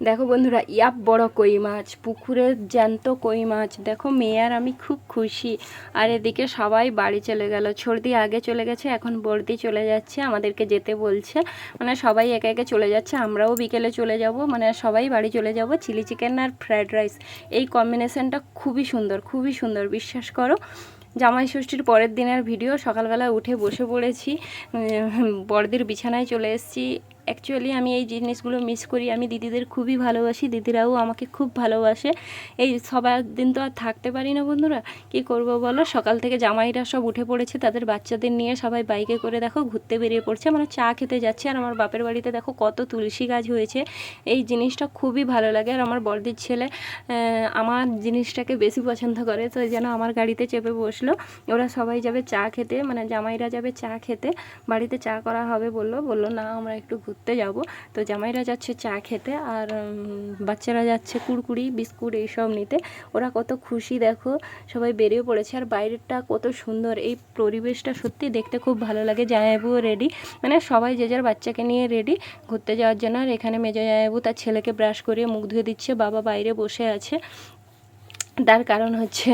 দেখো বন্ধুরা ইয়াপ বড় কই মাছ পুকুরের জ্যান্ত কই মাছ। দেখো মেয়ে আর আমি খুব খুশি। আর এদিকে সবাই বাড়ি চলে গেল। ছর্দি আগে চলে গেছে এখন বর্দি চলে যাচ্ছে আমাদেরকে যেতে বলছে। মানে সবাই একে একে চলে যাচ্ছে আমরাও বিকেলে চলে যাব। মানে সবাই বাড়ি চলে যাব চিলি চিকেন আর ফ্রায়েড রাইস। এই কম্বিনেশনটা খুবই সুন্দর খুবই সুন্দর বিশ্বাস করো। জামাই ষষ্ঠীর পরের দিনের ভিডিও সকালবেলা উঠে বসে পড়েছি। উম, বড়দির বিছানায় চলে এসেছি। অ্যাকচুয়ালি আমি এই জিনিসগুলো মিস করি। আমি দিদিদের খুবই ভালোবাসি। দিদিরাও আমাকে খুব ভালোবাসে। এই সবার দিন তো আর থাকতে পারি না বন্ধুরা। কি করব বলো? সকাল থেকে জামাইরা সব উঠে পড়েছে। তাদের বাচ্চাদের নিয়ে সবাই বাইকে করে দেখো ঘুরতে বেরিয়ে পড়ছে। মানে চা খেতে যাচ্ছে। আর আমার বাপের বাড়িতে দেখো কত তুলসী গাছ হয়েছে। এই জিনিসটা খুবই ভালো লাগে। আর আমার বড়দির ছেলে আমার জিনিসটাকে বেশি পছন্দ করে। তো যেন আমার গাড়িতে চেপে বসল। ওরা সবাই যাবে চা খেতে। মানে জামাইরা যাবে চা খেতে। বাড়িতে চা করা হবে বলল। বলল, না, আমরা একটু ঘুরতে যাব। তো জামাইরা যাচ্ছে চা খেতে আর বাচ্চারা যাচ্ছে কুড়কুড়ি, বিস্কুট এইসব নিতে। ওরা কত খুশি, দেখো। সবাই বেরিয়ে পড়েছে আর বাইরেরটা কত সুন্দর। এই পরিবেশটা সত্যি দেখতে খুব ভালো লাগে। জামাইবাবুও রেডি মানে সবাই যে যার বাচ্চাকে নিয়ে রেডি ঘুরতে যাওয়ার জন্য। আর এখানে মেজো জামাইবাবু তার ছেলেকে ব্রাশ করিয়ে মুখ ধুয়ে দিচ্ছে। বাবা বাইরে বসে আছে। তার কারণ হচ্ছে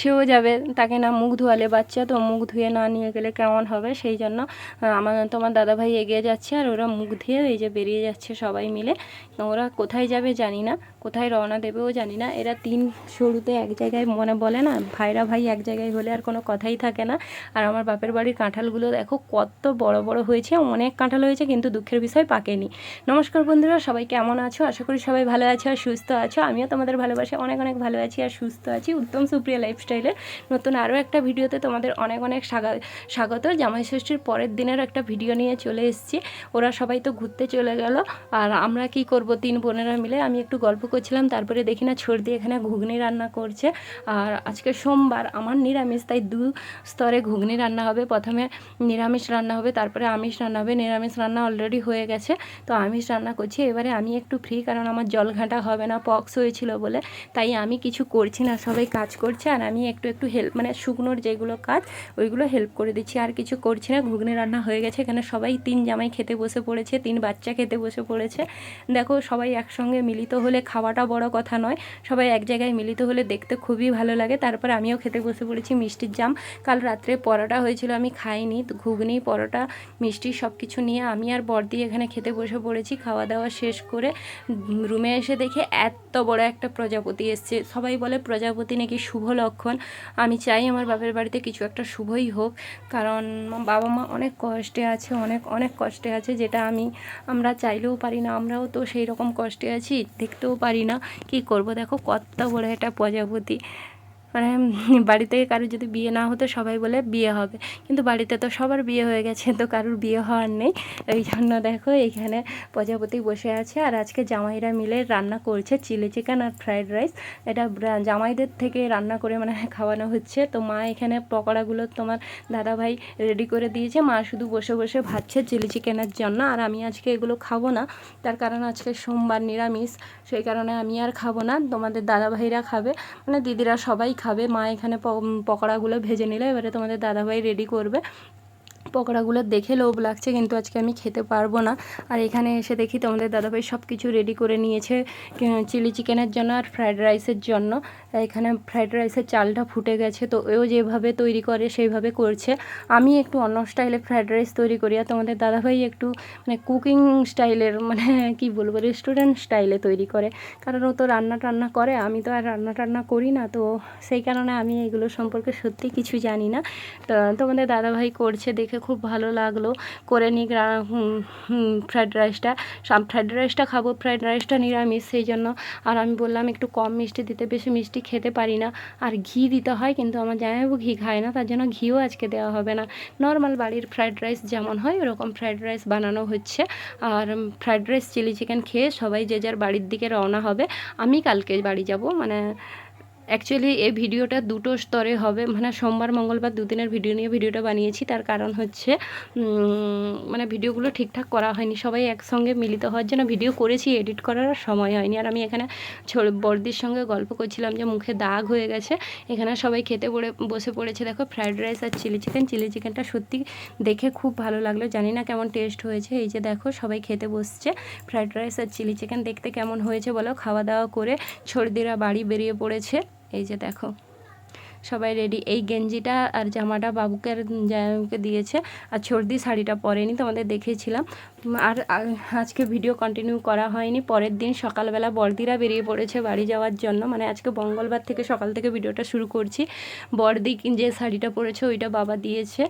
সেও যাবে, তাকে না মুখ ধোয়ালে বাচ্চা, তো মুখ ধুয়ে না নিয়ে গেলে কেমন হবে? সেই জন্য আমার, তোমার দাদাভাই এগিয়ে যাচ্ছে আর ওরা মুখ ধুয়ে এই যে বেরিয়ে যাচ্ছে সবাই মিলে। ওরা কোথায় যাবে জানি না, কোথায় রওনা দেবেও জানি না। এরা তিন শুরুতে এক জায়গায় মনে বলে না, ভাইরা ভাই এক জায়গায় হলে আর কোনো কথাই থাকে না। আর আমার বাপের বাড়ির কাঁঠালগুলো দেখো কত বড় বড় হয়েছে, অনেক কাঁঠাল হয়েছে কিন্তু দুঃখের বিষয় পাকেনি। নমস্কার বন্ধুরা, সবাই কেমন আছো? আশা করি সবাই ভালো আছো আর সুস্থ আছো। আমিও তোমাদের ভালোবাসে, অনেক অনেক ভালো আছি আর সুস্থ আছি, উত্তম সুপ্রিয়া লাইফস্টাইলের নতুন আরও একটা ভিডিওতে তোমাদের অনেক অনেক স্বাগা- স্বাগত। জামাই ষষ্ঠীর পরের দিনের একটা ভিডিও নিয়ে চলে এসেছি। ওরা সবাই তো ঘুরতে চলে গেল। আর আমরা কি করব তিন বোনেরা মিলে? আমি একটু গল্প করছিলাম, তারপরে দেখি না দিয়ে এখানে ঘুগনি রান্না করছে। আর আজকে সোমবার, আমার নিরামিষ, তাই দু স্তরে ঘুগনি রান্না হবে। প্রথমে নিরামিষ রান্না হবে, তারপরে আমিষ রান্না হবে। নিরামিষ রান্না অলরেডি হয়ে গেছে। তো আমিষ রান্না করছি। এবারে আমি একটু ফ্রি কারণ আমার জল ঘাঁটা হবে না পক্স হয়েছিল বলে। তাই আমি কিছু করছি না, সবাই কাজ করছে আর আমি একটু একটু হেল্প মানে শুকনোর যেগুলো কাজ, ওইগুলো হেল্প করে দিচ্ছি। আর কিছু করছি না, ঘুগনি রান্না হয়ে গেছে। এখানে সবাই তিন জামাই খেতে বসে পড়েছে, তিন বাচ্চা খেতে বসে পড়েছে। দেখো, সবাই একসঙ্গে মিলিত হলে খাওয়াটা বড় কথা নয়। সবাই এক জায়গায় মিলিত হলে দেখতে খুবই ভালো লাগে। তারপর আমিও খেতে বসে পড়েছি মিষ্টির জাম। কাল রাত্রে পরোটা হয়েছিল, আমি খাইনি। ঘুগনি, পরোটা, মিষ্টি সব কিছু নিয়ে আমি আর বর্দি এখানে খেতে বসে পড়েছি। খাওয়া দাওয়া শেষ করে রুমে এসে দেখে এত বড় একটা প্রজাপতি এসছে। সবাই বলে প্রজাপতি নাকি শুভ লক্ষণ, আমি চাই আমার বাপের বাড়িতে কিছু একটা শুভই হোক। কারণ বাবা মা অনেক কষ্টে আছে, অনেক অনেক কষ্টে আছে, যেটা আমি, আমরা চাইলেও পারি না, আমরাও তো সেই রকম কষ্টে আছি, দেখতেও পারি না, কি করব? দেখো কত বড় একটা প্রজাপতি। মানে বাড়িতে কারোর যদি বিয়ে না হতো সবাই বলে বিয়ে হবে। কিন্তু বাড়িতে তো সবার বিয়ে হয়ে গেছে, তো কারোর বিয়ে হওয়ার নেই। এই জন্য দেখো এইখানে প্রজাপতি বসে আছে আর আজকে জামাইরা মিলে রান্না করছে চিলি চিকেন আর ফ্রাইড রাইস। এটা জামাইদের থেকে রান্না করে মানে খাওয়ানো হচ্ছে। তো মা এখানে পকোড়াগুলো তোমার দাদাভাই রেডি করে দিয়েছে। মা শুধু বসে বসে ভাজছে চিলি চিকেনের জন্য। আর আমি আজকে এগুলো খাব না। তার কারণ আজকে সোমবার নিরামিষ। সেই কারণে আমি আর খাব না। তোমাদের দাদাভাইরা খাবে। মানে দিদিরা সবাই খাবে মা এখানে পকোড়াগুলো ভেজে নিলে এবারে তোমাদের দাদাভাই রেডি করবে। পকোড়াগুলো দেখে লোভ লাগছে, কিন্তু আজকে আমি খেতে পারব না। আর এখানে এসে দেখি তোমাদের দাদাভাই সব কিছু রেডি করে নিয়েছে চিলি চিকেনের জন্য আর ফ্রায়েড রাইসের জন্য। এখানে ফ্রায়েড রাইসের চালটা ফুটে গেছে, তো এও যেভাবে তৈরি করে সেইভাবে করছে। আমি একটু অন্য স্টাইলে ফ্রায়েড রাইস তৈরি করি, আর তোমাদের দাদাভাই একটু মানে কুকিং স্টাইলের মানে কি বলব রেস্টুরেন্ট স্টাইলে তৈরি করে। কারণ ও তো রান্না টান্না করে, আমি তো আর রান্না টান্না করি না, তো সেই কারণে আমি এগুলো সম্পর্কে সত্যি কিছু জানি না। তো তোমাদের দাদাভাই করছে দেখে খুব ভালো লাগল। করে নিই ফ্রায়েড রাইসটা ফ্রায়েড রাইসটা খাব ফ্রায়েড রাইসটা নিরামিষ, সেই জন্য। আর আমি বললাম একটু কম মিষ্টি দিতে, বেশি মিষ্টি খেতে পারি না। আর ঘি দিতে হয়, কিন্তু আমার জামাইবাবু ঘি খায় না, তার জন্য ঘিও আজকে দেওয়া হবে না। নর্মাল বাড়ির ফ্রায়েড রাইস যেমন হয়, ওরকম ফ্রায়েড রাইস বানানো হচ্ছে। আর ফ্রায়েড রাইস চিলি চিকেন খেয়ে সবাই যে যার বাড়ির দিকে রওনা হবে, আমি কালকে বাড়ি যাব। মানে অ্যাকচুয়ালি এই ভিডিওটা দুটো স্তরে হবে। মানে সোমবার, মঙ্গলবার দুদিনের ভিডিও নিয়ে ভিডিওটা বানিয়েছি। তার কারণ হচ্ছে মানে ভিডিওগুলো ঠিকঠাক করা হয়নি। সবাই একসঙ্গে মিলিত হওয়ার জন্য ভিডিও করেছি এডিট করার সময় হয়নি। আর আমি এখানে ছোট বড়দির সঙ্গে গল্প করছিলাম যে মুখে দাগ হয়ে গেছে। এখানে সবাই খেতে পড়ে, বসে পড়েছে। দেখো ফ্রাইড রাইস আর চিলি চিকেন চিলি চিকেনটা সত্যি দেখে খুব ভালো লাগল। জানি না কেমন টেস্ট হয়েছে। এই যে দেখো, সবাই খেতে বসছে। ফ্রাইড রাইস আর চিলি চিকেন দেখতে কেমন হয়েছে বলো? খাওয়া দাওয়া করে ছর্দিরা বাড়ি বেরিয়ে পড়েছে। এই যে দেখো। সবাই রেডি এই গেঞ্জিটা আর জামাটা বাবুকে আর জামাইকে দিয়েছে আর ছর্দি শাড়িটা পরেনি, তোমাদের দেখিয়েছিলাম আর আজকে ভিডিও কন্টিনিউ করা হয়নি। পরের দিন সকালবেলা বর্দিরা বেরিয়ে পড়েছে বাড়ি যাওয়ার জন্য। মানে আজকে মঙ্গলবার থেকে সকাল থেকে ভিডিওটা শুরু করছি। বর্দি যে শাড়িটা পরেছে ওইটা বাবা দিয়েছে।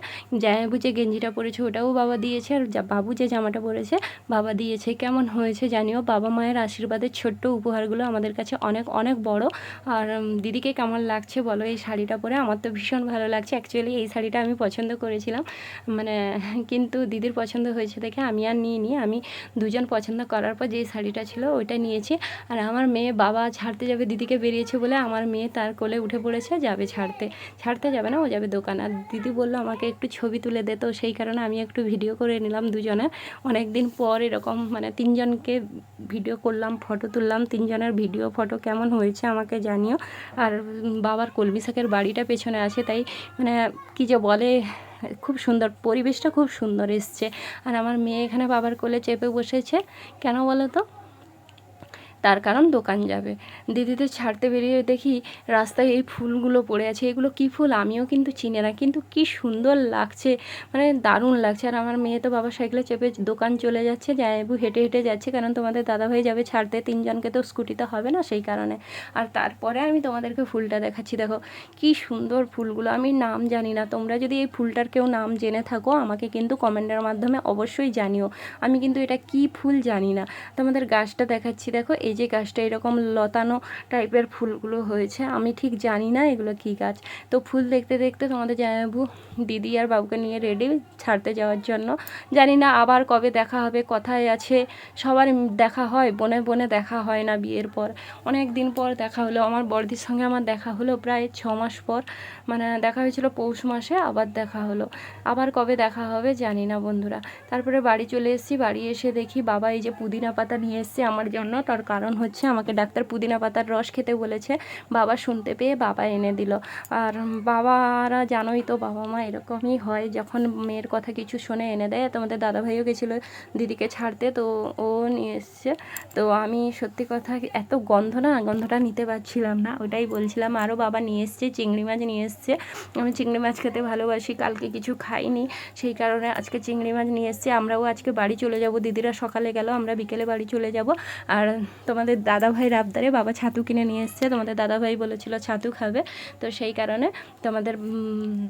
জামাইবু যে গেঞ্জিটা পরেছে ওটাও বাবা দিয়েছে। আর বাবু যে জামাটা পরেছে বাবা দিয়েছে। কেমন হয়েছে জানিও? বাবা মায়ের আশীর্বাদের ছোট্ট উপহারগুলো আমাদের কাছে অনেক অনেক বড়। আর দিদিকে কেমন লাগছে বলো? এই শাড়িটা পরে আমার তো ভীষণ ভালো লাগছে। অ্যাকচুয়ালি এই শাড়িটা আমি পছন্দ করেছিলাম। মানে কিন্তু দিদির পছন্দ হয়েছে দেখে আমি আর নিয়ে নিই আমি দুজন পছন্দ করার পর যেই শাড়িটা ছিল ওইটা নিয়েছি। আর আমার মেয়ে বাবা ছাড়তে যাবে, দিদিকে বেরিয়েছে বলে আমার মেয়ে তার কোলে উঠে পড়েছে, যাবে ছাড়তে। ছাড়তে যাবে না, ও যাবে দোকান। আর দিদি বলল, আমাকে একটু ছবি তুলে দে। তো সেই কারণে আমি একটু ভিডিও করে নিলাম দুজনে অনেক দিন পর এরকম মানে তিনজনকে ভিডিও করলাম, ফটো তুললাম। তিনজনের ভিডিও, ফটো কেমন হয়েছে আমাকে জানিও। আর বাবার কলমি শাকের বাড়িটা পেছনে আছে, তাই মানে কী যে বলে, খুব সুন্দর, পরিবেশটা খুব সুন্দর এসছে। আর আমার মেয়ে এখানে বাবার কোলে চেপে বসেছে, কেন বলো তো? তার কারণ দোকান যাবে। দিদিদের ছাড়তে বেরিয়ে দেখি রাস্তায় এই ফুলগুলো পড়ে আছে। এগুলো কী ফুল? আমিও কিন্তু চিনি না। কিন্তু কি সুন্দর লাগছে। মানে দারুণ লাগছে। আর আমার মেয়ে তো বাবা সাইকেলে চেপে দোকান চলে যাচ্ছে। জায়বু হেঁটে হেঁটে যাচ্ছে। কারণ তোমাদের দাদা হয়ে যাবে ছাড়তে। তিনজনকে তো স্কুটিতে হবে না সেই কারণে। আর তারপরে আমি তোমাদেরকে ফুলটা দেখাচ্ছি। দেখো কি সুন্দর ফুলগুলো। আমি নাম জানি না। তোমরা যদি এই ফুলটার কেউ নাম জেনে থাকো, আমাকে কিন্তু কমেন্টের মাধ্যমে অবশ্যই জানিও। আমি কিন্তু এটা কি ফুল জানি না। তোমাদের গাছটা দেখাচ্ছি। দেখো এই যে গাছটা এরকম লতানো টাইপের ফুলগুলো হয়েছে, আমি ঠিক জানি না এগুলো কি গাছ। তো ফুল দেখতে দেখতে তোমাদের জামাইবু দিদি আর বাবুকে নিয়ে রেডি ছাড়তে যাওয়ার জন্য। জানি না আবার কবে দেখা হবে, কথায় আছে, সবার দেখা হয়, বনে বনে দেখা হয় না বিয়ের পর। অনেক দিন পর দেখা হলো, আমার বড়দির সঙ্গে আমার দেখা হলো প্রায় ছ মাস পর। মানে দেখা হয়েছিল পৌষ মাসে, আবার দেখা হলো। আবার কবে দেখা হবে জানি না বন্ধুরা। তারপরে বাড়ি চলে এসেছি, বাড়ি এসে দেখি বাবা এই যে পুদিনা পাতা নিয়ে এসছে আমার জন্য তার কারণ হচ্ছে আমাকে ডাক্তার পুদিনা পাতার রস খেতে বলেছে। বাবা শুনতে পেয়ে বাবা এনে দিল। আর বাবারা জানোই তো বাবা মা এরকমই হয়, যখন মেয়ের কথা কিছু শুনে এনে দেয়। তোমাদের দাদাভাইও গেছিল দিদিকে ছাড়তে, তো ও নিয়ে এসছে। তো আমি সত্যি কথা এত গন্ধ না, গন্ধটা নিতে পারছিলাম না, ওটাই বলছিলাম। আরও বাবা নিয়ে এসছে, চিংড়ি মাছ নিয়ে এসছে। আমি চিংড়ি মাছ খেতে ভালোবাসি, কালকে কিছু খাইনি। সেই কারণে আজকে চিংড়ি মাছ নিয়ে এসছে। আমরাও আজকে বাড়ি চলে যাব, দিদিরা সকালে গেল, আমরা বিকেলে বাড়ি চলে যাব। আর তোমাদের দাদাভাইয়ের আবদারে বাবা ছাতু কিনে নিয়ে এসছে। তোমাদের দাদাভাই বলেছিল ছাতু খাবে। তো সেই কারণে তোমাদের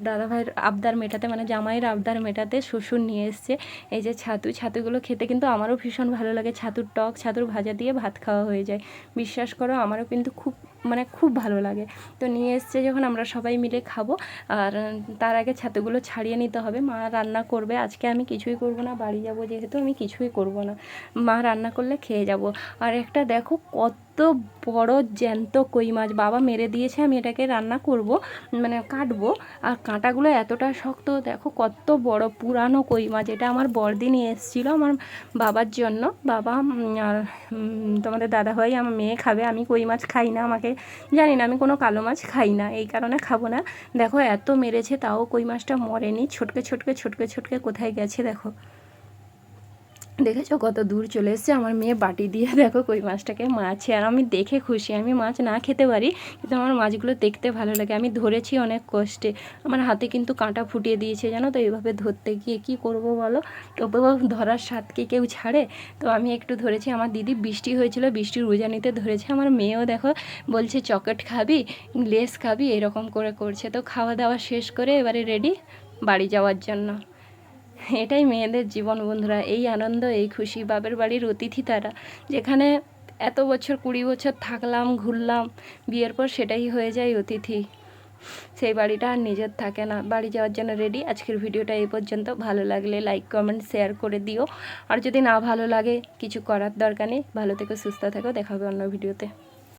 দাদাভাইয়ের আবদার মেটাতে মানে জামাইয়ের আবদার মেটাতে শ্বশুর নিয়ে এসছে। এই যে ছাতু, ছাতুগুলো খেতে কিন্তু আমারও ভীষণ ভালো লাগে। ছাতুর টক, ছাতুর ভাজা দিয়ে ভাত খাওয়া হয়ে যায়। বিশ্বাস করো, আমারও কিন্তু খুব মানে খুব ভালো লাগে। তো নিয়ে এসছে যখন আমরা সবাই মিলে খাব। আর তার আগে ছাতুগুলো ছাড়িয়ে নিতে হবে। মা রান্না করবে। আজকে আমি কিছুই করব না। বাড়ি যাব যেহেতু আমি কিছুই করব না। মা রান্না করলে খেয়ে যাব। আর একটা দেখো কত বড় জ্যান্ত কই মাছ। বাবা মেরে দিয়েছে, আমি এটাকে রান্না করব মানে কাটবো। আর কাঁটাগুলো এতটা শক্ত, দেখো কত বড় পুরানো কই মাছ। এটা আমার বড়দি নিয়ে এসেছিল আমার বাবার জন্য। বাবা আর তোমাদের দাদা ভাই আমার মেয়ে খাবে। আমি কই মাছ খাই না আমাকে। জানি না, আমি কোনো কালো মাছ খাই না, এই কারণে খাব না। দেখো এত মেরেছে, তাও কই মাছটা মরেনি। ছোটকে ছোটকে ছোটকে ছোটকে কোথায় গেছে, দেখো। দেখেছ কত দূর চলে এসছে? আমার মেয়ে বাটি দিয়ে দেখো কই মাছটাকে মাছে আর আমি দেখে খুশি, আমি মাছ না খেতে পারি, কিন্তু আমার মাছগুলো দেখতে ভালো লাগে। আমি ধরেছি অনেক কষ্টে। আমার হাতে কিন্তু কাঁটা ফুটিয়ে দিয়েছে, জানো তো? এইভাবে ধরতে গিয়ে কি করব বলো? তবুও ধরার স্বাদকে কেউ ছাড়ে? তো আমি একটু ধরেছি। আমার দিদি বৃষ্টি হয়েছিল, বৃষ্টির উজানিতে ধরেছে। আমার মেয়েও দেখো বলছে চকলেট খাবি? লেস খাবি? এরকম করে করছে। তো খাওয়া দাওয়া শেষ করে এবারে রেডি বাড়ি যাওয়ার জন্য। এটাই মেয়েদের জীবন বন্ধুরা, এই আনন্দ, এই খুশি। বাপের বাড়ির অতিথি তারা। যেখানে এত বছর, কুড়ি বছর থাকলাম, ঘুরলাম, বিয়ের পর সেটাই হয়ে যায় অতিথি। সেই বাড়িটা আর নিজের থাকে না। বাড়ি যাওয়ার জন্য রেডি আজকের ভিডিওটা এই পর্যন্ত। ভালো লাগলে লাইক কমেন্ট শেয়ার করে দিও। আর যদি না ভালো লাগে, কিছু করার দরকার নেই। ভালো থেকো, সুস্থ থেকো। দেখা হবে অন্য ভিডিওতে।